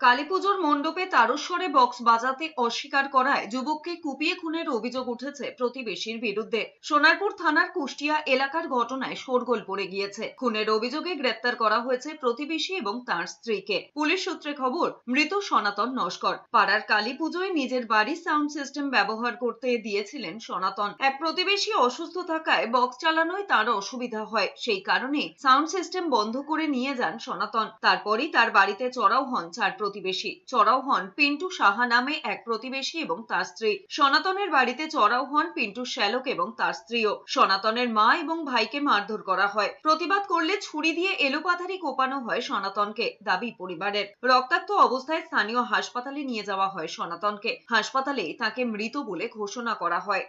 কালীপুজোর মণ্ডপে তারস্বরে বক্স বাজাতে অস্বীকার করায় যুবককে কুপিয়ে খুনের অভিযোগ উঠেছে প্রতিবেশীর বিরুদ্ধে। সোনারপুর থানার কুষ্টিয়া এলাকার ঘটনায় শোরগোল পড়ে গিয়েছে। খুনের অভিযোগে গ্রেপ্তার করা হয়েছে প্রতিবেশী এবং তার স্ত্রীকে। পুলিশ সূত্রে খবর, মৃত সনাতন নস্কর। পাড়ার কালী পুজোয় নিজের বাড়ির সাউন্ড সিস্টেম ব্যবহার করতে দিয়েছিলেন সনাতন। এক প্রতিবেশী অসুস্থ থাকায় বক্স চালানোয় তার অসুবিধা হয়। সেই কারণে সাউন্ড সিস্টেম বন্ধ করে নিয়ে যান সনাতন। তারপরই তার বাড়িতে চড়াও হন চার প্রতিবেশী। চড়াও হন পিন্টু সাহা নামে এক প্রতিবেশী এবং তার স্ত্রী। সনাতনের বাড়িতে চড়াও হন পিন্টু শ্যালক এবং তার স্ত্রীও। সনাতনের মা এবং ভাইকে মারধর করা হয়। প্রতিবাদ করলে ছুরি দিয়ে এলোপাথারি কোপানো হয় সনাতনকে, দাবি পরিবারের। রক্তাক্ত অবস্থায় স্থানীয় হাসপাতালে নিয়ে যাওয়া হয় সনাতনকে। হাসপাতালে তাকে মৃত বলে ঘোষণা করা হয়।